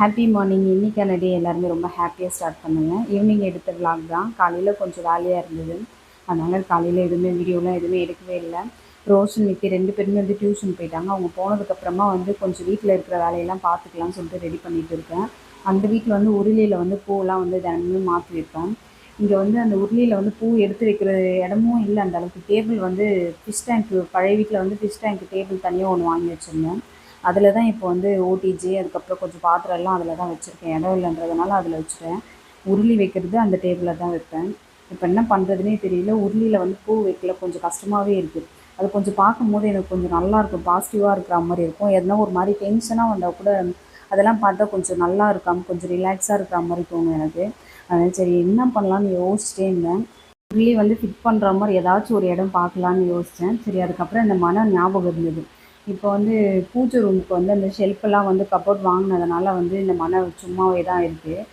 Happy morning இன்றைக்கான டே எல்லாருமே ரொம்ப ஹாப்பியாக ஸ்டார்ட் பண்ணுங்கள் ஈவினிங் எடுத்த விளாக் தான். காலையில் கொஞ்சம் வேலையாக இருந்தது. அதனால் காலையில் எதுவுமே வீடியோலாம் எதுவுமே எடுக்கவே இல்லை. ரோஷன் நித்தி ரெண்டு பேருமே வந்து டியூஷன் போயிட்டாங்க. அவங்க போனதுக்கப்புறமா வந்து கொஞ்சம் வீட்டில் இருக்கிற வேலையெல்லாம் பார்த்துக்கலாம்னு சொல்லிட்டு ரெடி பண்ணிகிட்டு இருக்கேன். அந்த வீட்டில் வந்து உருளியில் வந்து பூவெல்லாம் வந்து தினமும் மாற்றி வைப்பேன் இங்கே வந்து அந்த உருளியில் வந்து பூ எடுத்து வைக்கிற இடமும் இல்லை அந்த அளவுக்கு. டேபிள் வந்து ஃபிஷ் டேங்க்கு பழைய வீட்டில் வந்து ஃபிஷ் டேங்க்கு டேபிள் தனியாக ஒன்று வாங்கி வச்சுருந்தேன். அதில் தான் இப்போ வந்து ஓடிஜி அதுக்கப்புறம் கொஞ்சம் பாத்திரம் எல்லாம் அதில் தான் வச்சுருக்கேன். இடம் இல்லைன்றதுனால அதில் வச்சுட்டேன். உருளி வைக்கிறது அந்த டேபிளில் தான் வைப்பேன். இப்போ என்ன பண்ணுறதுனே தெரியல. உருளியில் வந்து பூ வைக்கல. கொஞ்சம் கஷ்டமாகவே இருக்குது அது கொஞ்சம் பார்க்கும்போது எனக்கு கொஞ்சம் நல்லாயிருக்கும் பாசிட்டிவாக இருக்கிற மாதிரி இருக்கும். எதனா ஒரு மாதிரி டென்ஷனாக வந்தால் கூட அதெல்லாம் பார்த்தா கொஞ்சம் நல்லா இருக்காம கொஞ்சம் ரிலாக்ஸாக இருக்கிற மாதிரி தோணும் எனக்கு. அதனால் சரி என்ன பண்ணலான்னு யோசிச்சிட்டே இருந்தேன். உருளி வந்து ஃபிட் பண்ணுற மாதிரி ஏதாச்சும் ஒரு இடம் பார்க்கலான்னு யோசித்தேன் சரி அதுக்கப்புறம் இந்த மன ஞாபகம் இருந்தது. இப்போ வந்து பூஜை ரூமுக்கு வந்து அந்த ஷெல்ஃபெல்லாம் வந்து கப்போர்ட் வாங்கினதுனால வந்து இந்த மனை சும்மாவே தான் இருக்குது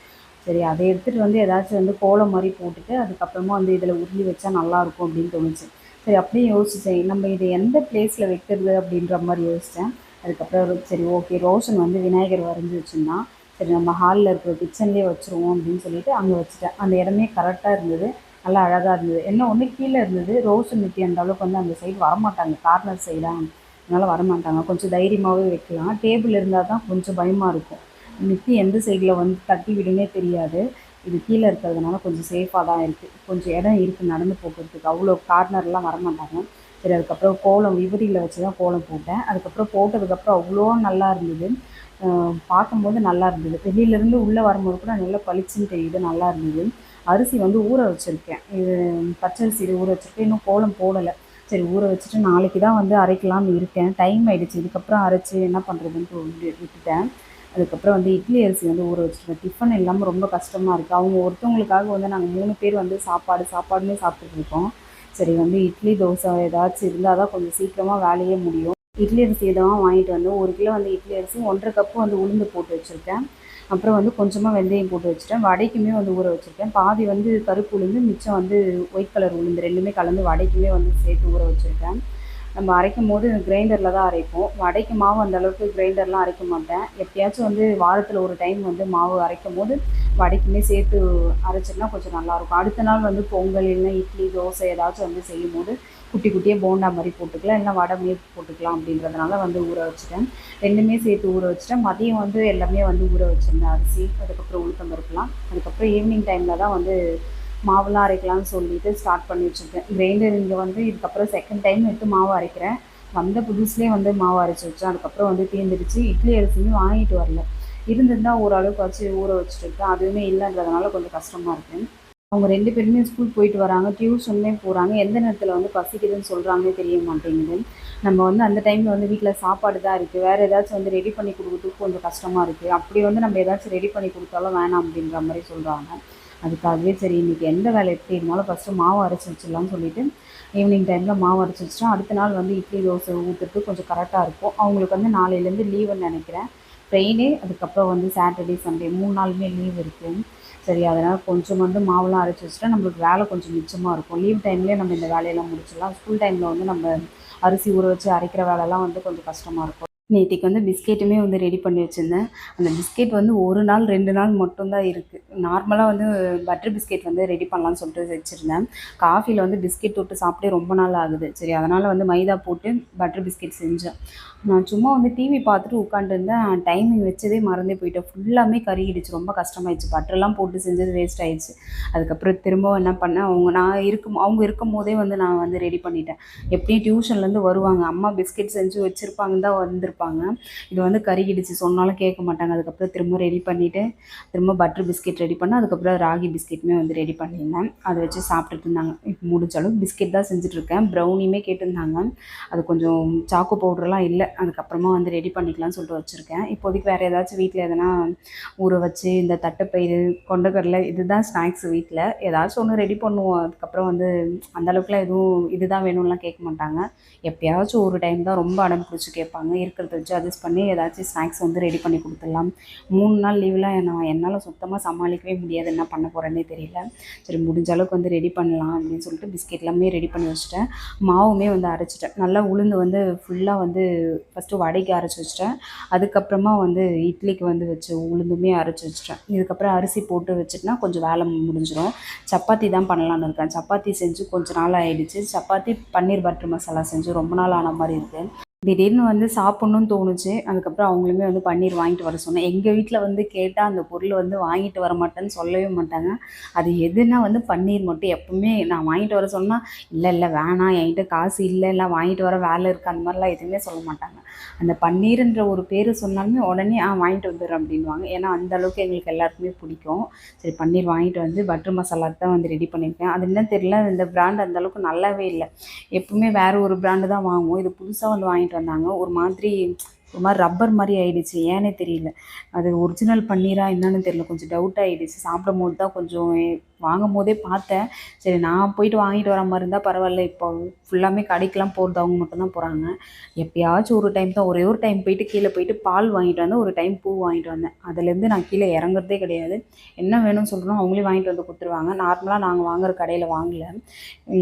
சரி அதை எடுத்துகிட்டு வந்து ஏதாச்சும் வந்து கோலம் மாதிரி போட்டுட்டு அதுக்கப்புறமா வந்து இதில் உருளி வச்சா நல்லாயிருக்கும் அப்படின்னு தோணுச்சு. சரி அப்படியே யோசித்தேன் நம்ம இதை எந்த பிளேஸில் வைக்கிறது அப்படின்ற மாதிரி யோசித்தேன் அதுக்கப்புறம் சரி ஓகே ரோஷன் வந்து விநாயகர் வரைஞ்சி வச்சுருந்தான். சரி நம்ம ஹாலில் இருக்கிற கிச்சன்லேயே வச்சுருவோம் அப்படின்னு சொல்லிட்டு அங்கே வச்சுட்டேன். அந்த இடமே கரெக்டாக இருந்தது. நல்லா அழகாக இருந்தது. என்ன ஒன்று கீழே இருந்தது. ரோஷன் நித்தி அந்த அளவுக்கு வந்து அந்த சைடு வரமாட்டாங்க. கார்னர் சைடாக அதனால் வரமாட்டாங்க. கொஞ்சம் தைரியமாகவே வைக்கலாம். டேபிள் இருந்தால் தான் கொஞ்சம் பயமாக இருக்கும். நித்தி எந்த சைடில் வந்து தட்டி விடுனே தெரியாது. இது கீழே இருக்கிறதுனால கொஞ்சம் சேஃபாக தான் இருக்குது கொஞ்சம் இடம் இருக்குது நடந்து போகிறதுக்கு. அவ்வளோ கார்னர்லாம் வரமாட்டாங்க. சரி அதுக்கப்புறம் கோலம் விபூதியில் வச்சு தான் கோலம் போட்டேன். அதுக்கப்புறம் போட்டதுக்கப்புறம் அவ்வளோ நல்லா இருந்தது. பார்க்கும்போது நல்லா இருந்தது. வெளியிலேருந்து உள்ளே வரும்போது கூட நல்லா பளிச்சுன்னு தெரியுது. நல்லா இருந்தது. அரிசி வந்து ஊற வச்சுருக்கேன். இது பச்சரிசி ஊற வச்சுருக்கேன். இன்னும் கோலம் போடலை. சரி ஊற வச்சுட்டு நாளைக்கு தான் வந்து அரைக்கலாம்னு இருக்கேன். டைம் ஆகிடுச்சு இதுக்கப்புறம் அரைச்சி என்ன பண்ணுறதுன்ட்டு விட்டுட்டேன். அதுக்கப்புறம் வந்து இட்லி அரிசி வந்து ஊற வச்சுருக்கேன் டிஃபன் இல்லாமல் ரொம்ப கஷ்டமாக இருக்குது அவங்க ஒருத்தவங்களுக்காக வந்து நாங்கள் மூணு பேர் வந்து சாப்பாடு சாப்பாடுமே சாப்பிட்டுருக்கோம் சரி வந்து இட்லி தோசை ஏதாச்சும் இருந்தால் தான் கொஞ்சம் சீக்கிரமாக வேலையே முடியும். இட்லி அரிசி தான் வாங்கிட்டு வந்து ஒரு கிலோ வந்து இட்லி அரிசி ஒன்றரை கப்பு வந்து உளுந்து போட்டு வச்சுருக்கேன். அப்புறம் வந்து கொஞ்சமாக வெந்தயம் போட்டு வச்சுட்டேன். வடைக்குமே வந்து ஊற வச்சுருக்கேன். பாதி வந்து கருப்பு உளுந்து மிச்சம் வந்து ஒயிட் கலர் உளுந்து ரெண்டுமே கலந்து வடைக்குமே வந்து சேர்த்து ஊற வச்சுருக்கேன். நம்ம அரைக்கும் போது கிரைண்டரில் தான் அரைப்போம். வடைக்கு மாவு அந்த அளவுக்கு கிரைண்டர்லாம் அரைக்க மாட்டேன். எப்பயாச்சும் வந்து வாரத்தில் ஒரு டைம் வந்து மாவு அரைக்கும் போது வடைக்குமே சேர்த்து அரைச்சிருந்தா கொஞ்சம் நல்லாயிருக்கும் அடுத்த நாள் வந்து பொங்கல் இல்லைன்னா இட்லி தோசை ஏதாச்சும் வந்து செய்யும் போது குட்டி குட்டியாக போண்டா மாதிரி போட்டுக்கலாம் இல்லைன்னா வடை மாரி போட்டுக்கலாம் அப்படின்றதுனால வந்து ஊற வச்சுட்டேன். ரெண்டுமே சேர்த்து ஊற வச்சுட்டேன். மதியம் வந்து எல்லாமே வந்து ஊற வச்சுருந்தேன். அரிசி அதுக்கப்புறம் உளுத்தம் பருப்புலாம் அதுக்கப்புறம் ஈவினிங் டைமில் தான் வந்து மாவுலாம் அரைக்கலாம்னு சொல்லிட்டு ஸ்டார்ட் பண்ணி வச்சுருக்கேன். கிரைண்டர் இங்கே வந்து இதுக்கப்புறம் செகண்ட் டைம் எடுத்து மாவு அரைக்கிறேன். வந்த புதுசுலேயே வந்து மாவு அரைச்சி வச்சேன். அதுக்கப்புறம் வந்து தீர்ந்துடுச்சு இட்லி அரிசியுமே வாங்கிட்டு வரல. இருந்திருந்தால் ஓரளவுக்கு வச்சு ஊற வச்சுட்டு இருக்கேன். அதுவுமே இல்லைன்றதுனால கொஞ்சம் கஷ்டமாக இருக்குது அவங்க ரெண்டு பேருமே ஸ்கூல் போயிட்டு வராங்க டியூஷன்மே போகிறாங்க எந்த நேரத்தில் வந்து பசிக்குதுன்னு சொல்கிறாங்கன்னே தெரிய மாட்டேங்குது. நம்ம வந்து அந்த டைமில் வந்து வீட்டில் சாப்பாடு தான் இருக்குது வேறு ஏதாச்சும் வந்து ரெடி பண்ணி கொடுக்குறதுக்கு கொஞ்சம் கஷ்டமாக இருக்குது அப்படி வந்து நம்ம ஏதாச்சும் ரெடி பண்ணி கொடுத்தாலும் வேணாம் அப்படின்ற மாதிரி சொல்கிறாங்க அதுக்காகவே சரி இன்றைக்கி எந்த வேலை எப்படி இருந்தாலும் ஃபஸ்ட்டு மாவு அரைச்சி வச்சிடலாம்னு சொல்லிட்டு ஈவினிங் டைமில் மாவு அரைச்சி வச்சிட்டா அடுத்த நாள் வந்து இட்லி தோசை ஊற்றுறதுக்கு கொஞ்சம் கரெக்டாக இருக்கும். அவங்களுக்கு வந்து நாளையிலேருந்து லீவுன்னு நினைக்கிறேன். ஃப்ரைடே அதுக்கப்புறம் வந்து சாட்டர்டே சண்டே மூணு நாளுமே லீவ் இருக்குது சரி அதனால் கொஞ்சம் வந்து மாவுலாம் அரைச்சி வச்சுட்டா நம்மளுக்கு வேலை கொஞ்சம் மிச்சமாக இருக்கும். லீவ் டைம்லேயே நம்ம இந்த வேலையெல்லாம் முடிச்சிடலாம். ஸ்கூல் டைமில் வந்து நம்ம அரிசி ஊற வச்சு அரைக்கிற வேலைலாம் வந்து கொஞ்சம் கஷ்டமாக இருக்கும். நேற்றுக்கு வந்து பிஸ்கெட்டுமே வந்து ரெடி பண்ணி வச்சுருந்தேன். அந்த பிஸ்கெட் வந்து ஒரு நாள் ரெண்டு நாள் மட்டும்தான் இருக்குது நார்மலாக வந்து பட்டர் பிஸ்கெட் வந்து ரெடி பண்ணலாம்னு சொல்லிட்டு வச்சுருந்தேன். காஃபியில் வந்து பிஸ்கெட் தொட்டு சாப்பிட்டே ரொம்ப நாள் ஆகுது. சரி அதனால் வந்து மைதா போட்டு பட்டர் பிஸ்கெட் செஞ்சேன். நான் சும்மா வந்து டிவி பார்த்துட்டு உட்காந்துருந்தேன் டைமிங் வச்சதே மறந்தே போயிட்டேன். ஃபுல்லாமே கருகிடுச்சு. ரொம்ப கஷ்டமாயிடுச்சு. பட்டர்லாம் போட்டு செஞ்சது வேஸ்ட் ஆயிடுச்சு. அதுக்கப்புறம் திரும்பவும் என்ன பண்ணேன்? அவங்க நான் இருக்கும் அவங்க இருக்கும் போதே வந்து நான் வந்து ரெடி பண்ணிட்டேன். எப்படியும் டியூஷன்லேருந்து வருவாங்க. அம்மா பிஸ்கெட் செஞ்சு வச்சுருப்பாங்க தான் வந்திருப்பாங்க இது வந்து கருகிடுச்சு சொன்னாலும் கேட்க மாட்டாங்க. அதுக்கப்புறம் திரும்ப ரெடி பண்ணிவிட்டு திரும்ப பட்டர் பிஸ்கெட் ரெடி பண்ணேன் அதுக்கப்புறம் ராகி பிஸ்கெட்டுமே வந்து ரெடி பண்ணியிருந்தேன். அதை வச்சு சாப்பிட்டுட்டு இருந்தாங்க. இப்போ முடிஞ்ச அளவுக்கு பிஸ்கெட் தான் செஞ்சுட்ருக்கேன் ப்ரௌனியுமே கேட்டிருந்தாங்க. அது கொஞ்சம் சாக்கோ பவுடர்லாம் இல்லை. அதுக்கப்புறமா வந்து ரெடி பண்ணிக்கலாம்னு சொல்லிட்டு வச்சுருக்கேன். இப்போதைக்கு வேறு ஏதாச்சும் வீட்டில் எதனா ஊற வச்சு இந்த தட்டைப்பயிறு கொண்டக்கடலை இதுதான் ஸ்நாக்ஸ் வீட்டில் ஏதாச்சும் ஒன்று ரெடி பண்ணுவோம். அதுக்கப்புறம் வந்து அந்த அளவுக்குலாம் எதுவும் இதுதான் வேணும்லாம் கேட்க மாட்டாங்க. எப்பயாச்சும் ஒரு டைம் தான் ரொம்ப அடம் பிடிச்சி கேட்பாங்க. இருக்கிறத இருக்கிறத வச்சு அட்ஜஸ்ட் பண்ணி ஏதாச்சும் ஸ்நாக்ஸ் வந்து ரெடி பண்ணி கொடுத்துடலாம். மூணு நாள் லீவில் நான் என்னால் சுத்தமாக சமாளிக்கவே முடியாது. என்ன பண்ண போகிறேன்னே தெரியல. சரி முடிஞ்ச அளவுக்கு வந்து ரெடி பண்ணலாம் அப்படின்னு சொல்லிட்டு பிஸ்கெட் எல்லாமே ரெடி பண்ணி வச்சுட்டேன். மாவுமே வந்து அரைச்சிட்டேன். நல்லா உளுந்து வந்து ஃபுல்லாக வந்து ஃபஸ்ட்டு வடைக்கு அரைச்சி வச்சிட்டேன். அதுக்கப்புறமா வந்து இட்லிக்கு வந்து வச்சு உளுந்துமே அரைச்சி வச்சிட்டேன். இதுக்கப்புறம் அரிசி போட்டு வச்சுட்டுனா கொஞ்சம் வேலை முடிஞ்சிடும் சப்பாத்தி தான் பண்ணலான்னு இருக்கேன். சப்பாத்தி செஞ்சு கொஞ்ச நாள் ஆகிடுச்சு சப்பாத்தி பன்னீர் பட்டர் மசாலா செஞ்சு ரொம்ப நாள் ஆன மாதிரி இருக்குது திடீர்னு வந்து சாப்பிட்ணுன்னு தோணுச்சு. அதுக்கப்புறம் அவங்களுமே வந்து பன்னீர் வாங்கிட்டு வர சொன்னேன். எங்கள் வீட்டில் வந்து கேட்டால் அந்த பொருள் வந்து வாங்கிட்டு வர மாட்டேன்னு சொல்லவே மாட்டாங்க. அது எதுனா வந்து பன்னீர் மட்டும் எப்பவுமே நான் வாங்கிட்டு வர சொன்னால் இல்லை இல்லை வேணாம். என்கிட்ட காசு இல்லை. இல்லை வாங்கிட்டு வர வேலை இருக்குது அந்த மாதிரிலாம் எதுவுமே சொல்ல மாட்டாங்க. அந்த பன்னீர்ன்ற ஒரு பேர் சொன்னாலுமே உடனே ஆ வாங்கிட்டு வந்துடுறேன். அப்படின்வாங்க ஏன்னா அந்த அளவுக்கு எங்களுக்கு எல்லாருக்குமே பிடிக்கும். சரி பன்னீர் வாங்கிட்டு வந்து பட்டர் மசாலா தான் வந்து ரெடி பண்ணியிருக்கேன். அது என்ன தெரியல. இந்த பிராண்ட் அந்தளவுக்கு நல்லாவே இல்லை. எப்பவுமே வேறு ஒரு பிராண்டு தான் வாங்குவோம். இது புதுசாக வந்து வாங்கிட்டு வந்தாங்க ஒரு மாதிரி ஒரு மாதிரி ரப்பர் மாதிரி ஆயிடுச்சு. ஏன்னே தெரியல. அது ஒரிஜினல் பன்னீரா என்னன்னு தெரியல. கொஞ்சம் டவுட் ஆகிடுச்சு சாப்பிடும் போது தான் கொஞ்சம் வாங்கும் போதே பார்த்தேன். சரி நான் போயிட்டு வாங்கிட்டு வர மாதிரி இருந்தால் பரவாயில்ல. இப்போ ஃபுல்லாமே கடைக்கெலாம் போகிறது அவங்க மட்டும்தான் போகிறாங்க எப்பயாச்சும் ஒரு டைம் தான். ஒரே ஒரு டைம் போயிட்டு கீழே போயிட்டு பால் வாங்கிட்டு வந்தேன். ஒரு டைம் பூ வாங்கிட்டு வந்தேன். அதுலேருந்து நான் கீழே இறங்குறதே கிடையாது. என்ன வேணும்னு சொல்கிறோம் அவங்களே வாங்கிட்டு வந்து கொடுத்துருவாங்க. நார்மலாக நாங்கள் வாங்குற கடையில் வாங்கல.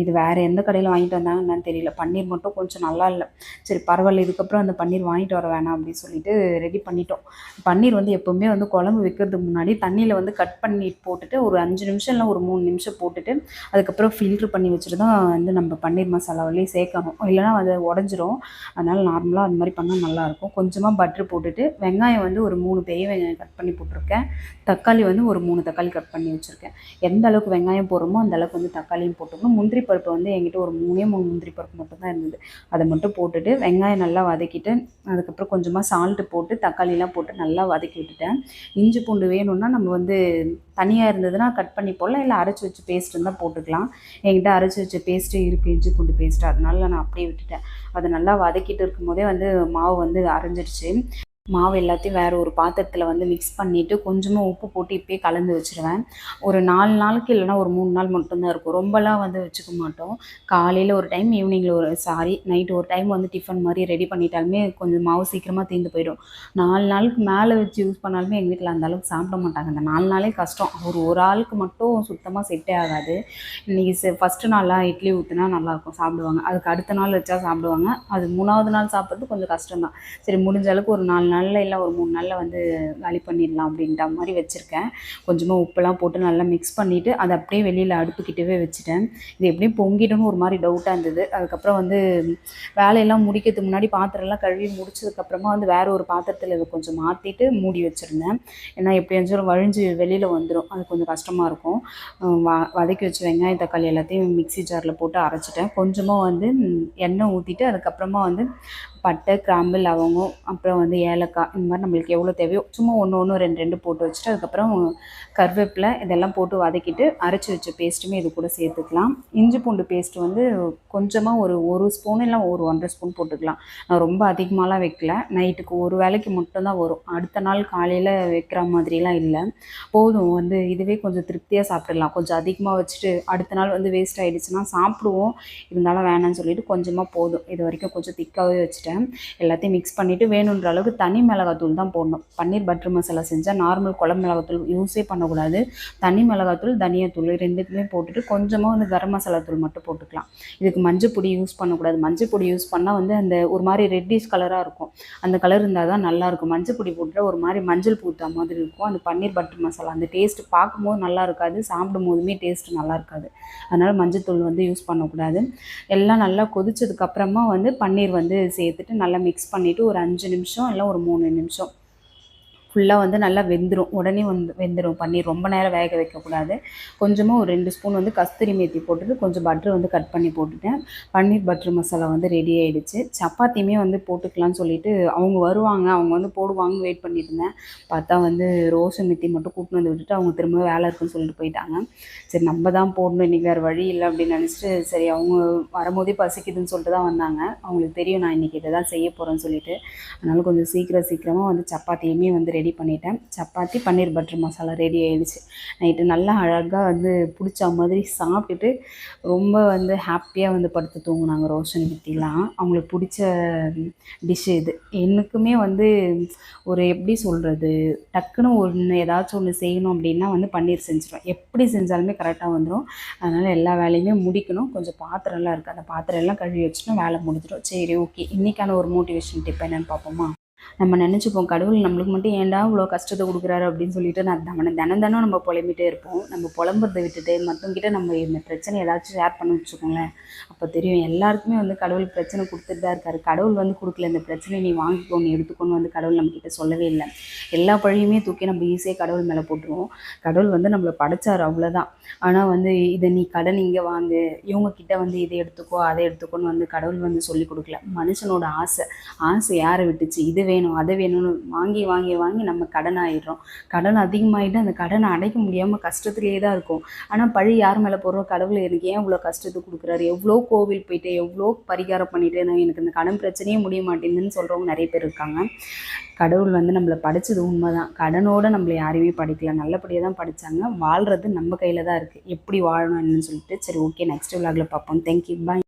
இது வேறு எந்த கடையில் வாங்கிட்டு வந்தாங்கன்னு என்னன்னு தெரியல. பன்னீர் மட்டும் கொஞ்சம் நல்லா இல்லை. சரி பரவாயில்ல. இதுக்கப்புறம் அந்த பன்னீர் வாங்கிட்டு வர வேணாம் அப்படின்னு சொல்லிட்டு ரெடி பண்ணிட்டோம். பன்னீர் வந்து எப்போவுமே வந்து குழம்பு வைக்கிறதுக்கு முன்னாடி தண்ணியில் வந்து கட் பண்ணி போட்டுட்டு ஒரு அஞ்சு நிமிஷம் இல்லை ஒரு மூணு நிமிஷம் போட்டுட்டு அதுக்கப்புறம் ஃபில்ட்ரு பண்ணி வச்சுட்டு தான் வந்து நம்ம பன்னீர் மசாலாவிலேயே சேர்க்கணும். இல்லைனா அது உடஞ்சிரும். அதனால் நார்மலாக அது மாதிரி பண்ணால் நல்லாயிருக்கும். கொஞ்சமாக பட்ரு போட்டுட்டு வெங்காயம் வந்து ஒரு மூணு பெரிய வெங்காயம் கட் பண்ணி போட்டிருக்கேன். தக்காளி வந்து ஒரு மூணு தக்காளி கட் பண்ணி வச்சுருக்கேன். எந்த அளவுக்கு வெங்காயம் போடுறோமோ அந்த அளவுக்கு வந்து தக்காளியும் போட்டுக்கணும். முந்திரி பருப்பு வந்து என்கிட்ட ஒரு மூணே மூணு முந்திரி பருப்பு மட்டும்தான் இருந்தது. அதை மட்டும் போட்டுட்டு வெங்காயம் நல்லா வதக்கிட்டு அதுக்கப்புறம் கொஞ்சமாக சால்ட்டு போட்டு தக்காளிலாம் போட்டு நல்லா வதக்கி விட்டுட்டேன். இஞ்சி பூண்டு வேணும்னா நம்ம வந்து தனியாக இருந்ததுன்னா கட் பண்ணி போட்டுக்கலாம் இல்லை அரைச்சி வச்சு பேஸ்ட் இருந்தால் போட்டுக்கலாம். என்கிட்ட அரைச்சி வச்ச பேஸ்ட்டு இருக்குது இஞ்சி பூண்டு பேஸ்ட்டு அதனால நான் அப்படியே விட்டுட்டேன். அதை நல்லா வதக்கிட்டு இருக்கும்போதே வந்து மாவு வந்து அரைஞ்சிடுச்சு. மாவு எல்லாத்தையும் வேறு ஒரு பாத்திரத்தில் வந்து மிக்ஸ் பண்ணிவிட்டு கொஞ்சமாக உப்பு போட்டு இப்போயே கலந்து வச்சுருவேன். ஒரு நாலு நாளுக்கு இல்லைனா ஒரு மூணு நாள் மட்டும்தான் இருக்கும். ரொம்பலாம் வந்து வச்சுக்க மாட்டோம். காலையில் ஒரு டைம் ஈவினிங்கில் ஒரு சாரி நைட்டு ஒரு டைம் வந்து டிஃபன் மாதிரி ரெடி பண்ணிட்டாலுமே கொஞ்சம் மாவு சீக்கிரமாக தீர்ந்து போயிடும். நாலு நாளுக்கு மேலே வச்சு யூஸ் பண்ணாலுமே எங்கள் வீட்டில் அந்த அளவுக்கு சாப்பிட மாட்டாங்க. அந்த நாலு நாளே கஷ்டம். ஒரு ஒரு ஆளுக்கு மட்டும் சுத்தமாக செட்டே ஆகாது. இன்றைக்கி ஃபஸ்ட்டு நாளாக இட்லி ஊற்றினா நல்லாயிருக்கும் சாப்பிடுவாங்க. அதுக்கு அடுத்த நாள் வச்சா சாப்பிடுவாங்க. அது மூணாவது நாள் சாப்பிட்றது கொஞ்சம் கஷ்டம் தான் சரி முடிஞ்ச அளவுக்கு ஒரு நாலு நாளில் இல்லை ஒரு மூணு நாளில் வந்து காலி பண்ணிடலாம் அப்படின்ற மாதிரி வச்சுருக்கேன். கொஞ்சமாக உப்புலாம் போட்டு நல்லா மிக்ஸ் பண்ணிவிட்டு அதை அப்படியே வெளியில் அடுப்புக்கிட்டவே வச்சுட்டேன். இது எப்படியும் பொங்கிடும்னு ஒரு மாதிரி டவுட்டாக இருந்தது. அதுக்கப்புறம் வந்து வேலையெல்லாம் முடிக்கிறதுக்கு முன்னாடி பாத்திரம்லாம் கழுவி முடிச்சதுக்கப்புறமா வந்து வேறு ஒரு பாத்திரத்தில் இதை கொஞ்சம் மாற்றிட்டு மூடி வச்சுருந்தேன். ஏன்னா எப்படியாச்சும் வழிஞ்சு வெளியில் வந்துடும் அது கொஞ்சம் கஷ்டமாக இருக்கும். வ வதக்கி வச்சு வெங்காயம் தக்காளி எல்லாத்தையும் மிக்ஸி ஜாரில் போட்டு அரைச்சிட்டேன். கொஞ்சமாக வந்து எண்ணெய் ஊற்றிட்டு அதுக்கப்புறமா வந்து பட்டை கிராம்பு லவங்கம் அப்புறம் வந்து ஏலக்காய் இந்த மாதிரி நம்மளுக்கு எவ்வளோ தேவையோ சும்மா ஒன்று ஒன்று ரெண்டு ரெண்டு போட்டு வச்சுட்டு அதுக்கப்புறம் கருவேப்பிலை இதெல்லாம் போட்டு வதக்கிட்டு அரைச்சி வச்ச பேஸ்ட்டுமே இது கூட சேர்த்துக்கலாம். இஞ்சி பூண்டு பேஸ்ட் வந்து கொஞ்சமாக ஒரு ஒரு ஸ்பூன் இல்லை ஒரு ஒன்றரை ஸ்பூன் போட்டுக்கலாம். நான் ரொம்ப அதிகமாகலாம் வைக்கல. நைட்டுக்கு ஒரு வேளைக்கு மட்டும்தான் வரும். அடுத்த நாள் காலையில் வைக்கிற மாதிரிலாம் இல்லை. போதும். வந்து இதுவே கொஞ்சம் திருப்தியாக சாப்பிட்டுடலாம் கொஞ்சம் அதிகமாக வச்சுட்டு அடுத்த நாள் வந்து வேஸ்ட் ஆகிடுச்சுன்னா சாப்பிடுவோம். இருந்தாலும் வேணாம்னு சொல்லிட்டு கொஞ்சமாக போதும். இது வரைக்கும் கொஞ்சம் திக்காகவே வச்சுட்டேன். எல்லாத்தையும் மிக்ஸ் பண்ணிவிட்டு வேணுன்ற அளவுக்கு தனி மிளகாத்தூள் தான் போடணும். பன்னீர் பட்டர் மசாலா செஞ்சால் நார்மல் குழம்பு மிளகாத்தூள் யூஸே பண்ணக்கூடாது. தனி மிளகாத்தூள் தனியாத்தூள் ரெண்டுத்துலேயும் போட்டுட்டு கொஞ்சமாக வந்து கரம் மசாலா தூள் மட்டும் போட்டுக்கலாம். இதுக்கு மஞ்சள் பொடி யூஸ் பண்ணக்கூடாது. மஞ்சள் பொடி யூஸ் பண்ணால் வந்து அந்த ஒரு மாதிரி ரெட்டிஷ் கலராக இருக்கும். அந்த கலர் இருந்தால் தான் நல்லாயிருக்கும் மஞ்சள் பொடி ஒரு மாதிரி மஞ்சள் பூத்தா மாதிரி இருக்கும். அந்த பன்னீர் பட்டர் மசாலா அந்த டேஸ்ட்டு பார்க்கும்போது நல்லா இருக்காது. சாப்பிடும் போதுமே டேஸ்ட் நல்லா இருக்காது. அதனால் மஞ்சள் தூள் வந்து யூஸ் பண்ணக்கூடாது. எல்லாம் நல்லா கொதிச்சதுக்கப்புறமா வந்து பன்னீர் வந்து சேர்த்து எடுத்துகிட்டு நல்லா மிக்ஸ் பண்ணிவிட்டு ஒரு அஞ்சு நிமிஷம் இல்லை ஒரு மூணு நிமிஷம். ஃபுல்லாக வந்து நல்லா வெந்துடும் உடனே வந்து வெந்துடும் பன்னீர் ரொம்ப நேரம் வேக வைக்கக்கூடாது. கொஞ்சமாக ஒரு ரெண்டு ஸ்பூன் வந்து கஸ்தூரி மேத்தி போட்டுட்டு கொஞ்சம் பட்ரு வந்து கட் பண்ணி போட்டுட்டேன். பன்னீர் பட்டர் மசாலா வந்து ரெடி ஆகிடுச்சு சப்பாத்தியுமே வந்து போட்டுக்கலாம்னு சொல்லிட்டு அவங்க வருவாங்க. அவங்க வந்து போடுவாங்க வெயிட் பண்ணிட்டு இருந்தேன். பார்த்தா வந்து ரோஸு மெத்தி மட்டும் கூப்பிட்டு வந்து விட்டுட்டு அவங்க திரும்ப வேலை இருக்குன்னு சொல்லிட்டு போயிட்டாங்க. சரி நம்ம தான் போடணும். இன்றைக்கி வேறு வழி இல்லை அப்படின்னு நினச்சிட்டு சரி அவங்க வரும்போதே பசிக்குதுன்னு சொல்லிட்டு தான் வந்தாங்க. அவங்களுக்கு தெரியும் நான் இன்றைக்கி இதை தான் செய்ய போகிறேன்னு சொல்லிட்டு. அதனால் கொஞ்சம் சீக்கிரம் சீக்கிரமாக வந்து சப்பாத்தியுமே வந்து ரெடி ரெடி பண்ணிட்டேன். சப்பாத்தி பன்னீர் பட்டர் மசாலா ரெடி ஆயிடுச்சு. நைட்டு நல்லா அழகாக வந்து பிடிச்ச மாதிரி சாப்பிட்டுட்டு ரொம்ப வந்து ஹாப்பியாக வந்து படுத்து தூங்கினாங்க ரோஷன் வித்திலாம் அவங்களுக்கு பிடிச்ச டிஷ் இது. எனக்குமே வந்து ஒரு எப்படி சொல்கிறது டக்குன்னு ஒன்று ஏதாச்சும் ஒன்று செய்யணும் அப்படின்னா வந்து பன்னீர் செஞ்சுருவேன். எப்படி செஞ்சாலுமே கரெக்டாக வந்துடும் அதனால் எல்லா வேலையுமே முடிக்கணும். கொஞ்சம் பாத்திரம்லாம் இருக்குது அந்த பாத்திரம் எல்லாம் கழுவி வச்சுன்னா வேலை முடிஞ்சிடும். சரி ஓகே இன்றைக்கான ஒரு மோட்டிவேஷன் டிப் என்னென்னு பார்ப்போமா? நம்ம நினச்சிப்போம் கடவுள் நம்மளுக்கு மட்டும் ஏன்டா இவ்வளோ கஷ்டத்தை கொடுக்குறாரு? அப்படின்னு சொல்லிட்டு நான் நம்ம தினம் தினம் நம்ம புலம்பிட்டே இருப்போம். நம்ம புலம்புறதை விட்டுட்டு மற்றவங்கிட்ட நம்ம இந்த பிரச்சனை ஏதாச்சும் ஷேர் பண்ண வச்சுக்கோங்களேன். அப்போ தெரியும் எல்லாருக்குமே வந்து கடவுள் பிரச்சனை கொடுத்துட்டு தான் இருக்காரு. கடவுள் வந்து கொடுக்கல இந்த பிரச்சனையை நீ வாங்கிக்கோ நீ எடுத்துக்கோன்னு வந்து கடவுள் நம்மக்கிட்ட சொல்லவே இல்லை. எல்லா பழியுமே தூக்கி நம்ம ஈஸியாக கடவுள் மேலே போட்டுருவோம். கடவுள் வந்து நம்மளை படைச்சார் அவ்வளோதான் ஆனால் வந்து இதை நீ கடன் இங்கே வாங்கு இவங்க கிட்ட வந்து இதை எடுத்துக்கோ அதை எடுத்துக்கோன்னு வந்து கடவுள் வந்து சொல்லி கொடுக்கல. மனுஷனோட ஆசை ஆசை யாரை விட்டுச்சு? இது வேணும் அது வேணும்னு வாங்கி வாங்கி வாங்கி நம்ம கடன் ஆயிடுறோம் கடன் அதிகமாகிட்டு அந்த கடனை அடைக்க முடியாமல் கஷ்டத்துலேயே தான் இருக்கும். ஆனால் பழி யார் மேலே போடுறோம்? கடவுள் எனக்கு ஏன் இவ்வளோ கஷ்டத்தை கொடுக்குறாரு? எவ்வளோ கோவில் போயிட்டு எவ்வளோ பரிகாரம் பண்ணிட்டு நான் எனக்கு இந்த கடன் பிரச்சனையே முடிய மாட்டேங்குதுன்னு சொல்கிறவங்க நிறைய பேர் இருக்காங்க. கடவுள் வந்து நம்மளை படித்தது உண்மை தான் கடனோடு நம்மளை யாரையுமே படிக்கல. நல்லபடியாக தான் படித்தாங்க வாழ்கிறது நம்ம கையில் தான் இருக்குது எப்படி வாழணும் என்னன்னு சொல்லிட்டு சரி ஓகே நெக்ஸ்ட் விளாகில் பார்ப்போம். Thank you bye